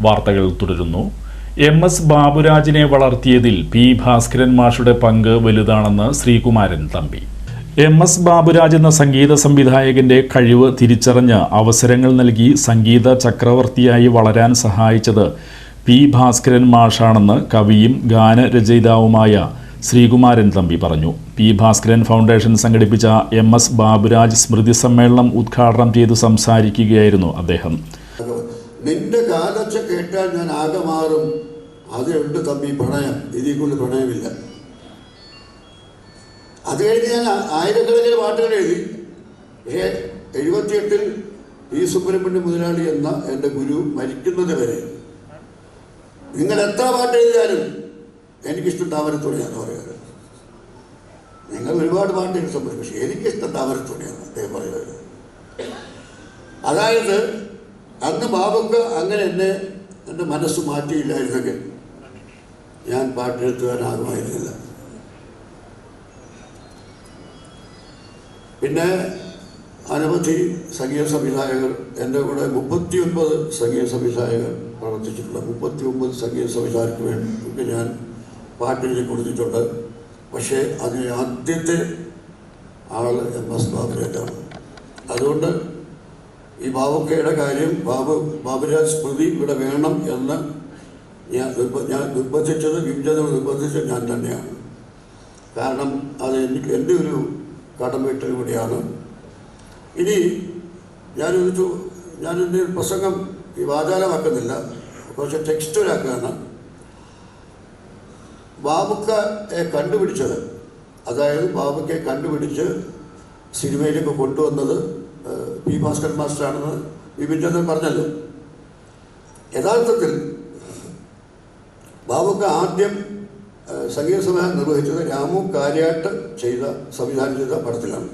വാർത്തകൾ തുടരുന്നു. M S ബാബുരാജിനെ വളർത്തിയതിൽ പി ഭാസ്കരൻ മാഷുടെ പങ്ക് വലുതാണെന്ന് ശ്രീകുമാരൻ തമ്പി. എം എസ് ബാബുരാജ് എന്ന സംഗീത സംവിധായകന്റെ കഴിവ് തിരിച്ചറിഞ്ഞ് അവസരങ്ങൾ നൽകി സംഗീത ചക്രവർത്തിയായി വളരാൻ സഹായിച്ചത് പി ഭാസ്കരൻ മാഷാണെന്ന് കവിയും ഗാനരചയിതാവുമായ ശ്രീകുമാരൻ തമ്പി പറഞ്ഞു. പി ഭാസ്കരൻ ഫൗണ്ടേഷൻ സംഘടിപ്പിച്ച എം എസ് ബാബുരാജ് സ്മൃതി സമ്മേളനം ഉദ്ഘാടനം ചെയ്ത് സംസാരിക്കുകയായിരുന്നു അദ്ദേഹം. നിന്റെ കാലച്ച കേട്ടാൽ ഞാൻ ആകെ മാറും. അതിലുണ്ട് തമ്പി പ്രണയം. ഇതിൽ കൊണ്ട് പ്രണയമില്ല. അത് കഴിഞ്ഞ് ഞാൻ ആയിരക്കണക്കിന് പാട്ടുകൾ എഴുതി. പക്ഷേ എഴുപത്തിയെട്ടിൽ ഈ സുബ്രഹ്മണ്യ മുതലാളി എന്ന എന്റെ ഗുരു മരിക്കുന്നത് വരെ. നിങ്ങൾ എത്ര പാട്ട് എഴുതിയാലും എനിക്കിഷ്ടം താമരത്തോടെയാണ് പറയുന്നത്. നിങ്ങൾ ഒരുപാട് പാട്ട് ഇഷ്ടപ്പെടും പക്ഷേ എനിക്കിഷ്ടം താമരത്തുണിയാണ് അദ്ദേഹം പറയുന്നത്. അതായത് അന്ന് ബാബുക്ക് അങ്ങനെ എന്നെ എന്റെ മനസ്സ് മാറ്റിയില്ലായിരുന്നെങ്കിൽ ഞാൻ പാട്ടെടുത്തുവാനാകുമായിരുന്നില്ല പിന്നെ അനവധി സംഗീത സംവിധായകർ എന്റെ കൂടെ മുപ്പത്തി ഒൻപത് സംഗീത സംവിധായകർ പ്രവർത്തിച്ചിട്ടുണ്ട്. മുപ്പത്തി ഒമ്പത് സംഗീത സംവിധായകർക്ക് വേണ്ടി ഞാൻ പാട്ടെഴുതി കൊടുത്തിട്ടുണ്ട്. പക്ഷേ അതിന് ആദ്യത്തെ ആൾ എം എസ് ബാബുരേറ്റാണ് അതുകൊണ്ട് ഈ ബാബുക്കയുടെ കാര്യം ബാബു ബാബുരാജ് സ്മൃതി ഇവിടെ വേണം എന്ന് ഞാൻ ഞാൻ നിർബന്ധിച്ചത് വിഭജനം നിർബന്ധിച്ചത് ഞാൻ തന്നെയാണ്. കാരണം അത് എനിക്ക് എന്റെ ഒരു കടമേറ്റൽ കൂടിയാണ്. ഇനി ഞാനൊരു ഞാനെന്റെ പ്രസംഗം ഈ വാചാലമാക്കുന്നില്ല. കുറച്ച് ടെക്സ്റ്റലാക്കുകയാണ് ബാബുക്കയെ കണ്ടുപിടിച്ചത് അതായത് ബാബുക്കയെ കണ്ടുപിടിച്ച് സിനിമയിലേക്ക് കൊണ്ടുവന്നത് പി ഭാസ്കർ മാസ്റ്ററാണെന്ന് വിപിൻ ചന്ദ്രൻ പറഞ്ഞല്ലോ. യഥാർത്ഥത്തിൽ ബാബുക്ക ആദ്യം സംഗീത സംവിധാനം നിർവഹിച്ചത് രാമു കാര്യാട്ട് ചെയ്ത സംവിധാനം ചെയ്ത പടത്തിലാണ്.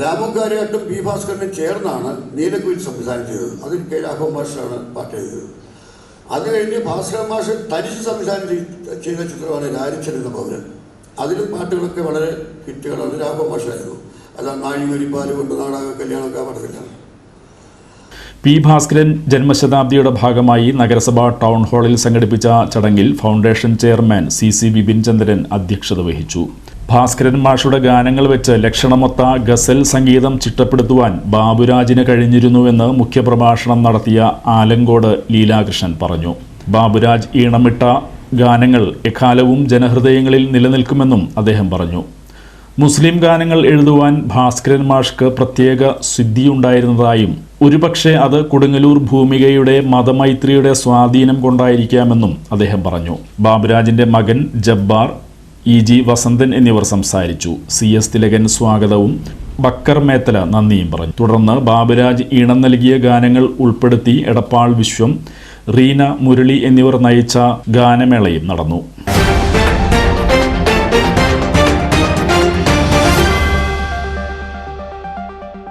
രാമു കാര്യാട്ടും പി ഭാസ്കറിനും ചേർന്നാണ് നീലക്കുയിൽ സംവിധാനം ചെയ്തത്. അതിൽ കെ രാഘവ മാഷാണ് പാട്ട് എഴുതിയത്. അത് കഴിഞ്ഞ് ഭാസ്കർ മാഷ് തനിച്ച് സംവിധാനം ചെയ്ത ചിത്രമാണ് രാരിച്ചൻ എന്ന പൗരൻ. അതിലും പാട്ടുകളൊക്കെ വളരെ ഹിറ്റുകളാണ്. രാഘവ മാഷായിരുന്നു അതാണ് നാഴികൊരിപ്പാൽ കൊണ്ട് നാടക കല്യാണമൊക്കെ ആ പി ഭാസ്കരൻ ജന്മശതാബ്ദിയുടെ ഭാഗമായി നഗരസഭാ ടൗൺ ഹാളിൽ സംഘടിപ്പിച്ച ചടങ്ങിൽ foundation chairman C C Vipin Chandran അധ്യക്ഷത വഹിച്ചു. ഭാസ്കരൻ മാഷുടെ ഗാനങ്ങൾ വെച്ച് ലക്ഷണമൊത്ത ഗസൽ സംഗീതം ചിട്ടപ്പെടുത്തുവാൻ ബാബുരാജിന് കഴിഞ്ഞിരുന്നുവെന്ന് മുഖ്യപ്രഭാഷണം നടത്തിയ ആലങ്കോട് ലീലാകൃഷ്ണൻ പറഞ്ഞു. ബാബുരാജ് ഈണമിട്ട ഗാനങ്ങൾ എക്കാലവും ജനഹൃദയങ്ങളിൽ നിലനിൽക്കുമെന്നും അദ്ദേഹം പറഞ്ഞു. മുസ്ലിം ഗാനങ്ങൾ എഴുതുവാൻ ഭാസ്കരൻ മാഷ്ക്ക് പ്രത്യേക സിദ്ധിയുണ്ടായിരുന്നതായും ഒരുപക്ഷെ അത് കൊടുങ്ങല്ലൂർ ഭൂമികയുടെ മതമൈത്രിയുടെ സ്വാധീനം കൊണ്ടായിരിക്കാമെന്നും അദ്ദേഹം പറഞ്ഞു. ബാബുരാജിന്റെ മകൻ ജബ്ബാർ ഇ ജി വസന്തൻ എന്നിവർ സംസാരിച്ചു. സി എസ് തിലകൻ സ്വാഗതവും ബക്കർ മേത്തല നന്ദിയും പറഞ്ഞു. തുടർന്ന് ബാബുരാജ് ഈണം നൽകിയ ഗാനങ്ങൾ ഉൾപ്പെടുത്തി എടപ്പാൾ വിശ്വം റീന മുരളി എന്നിവർ നയിച്ച ഗാനമേളയും നടന്നു.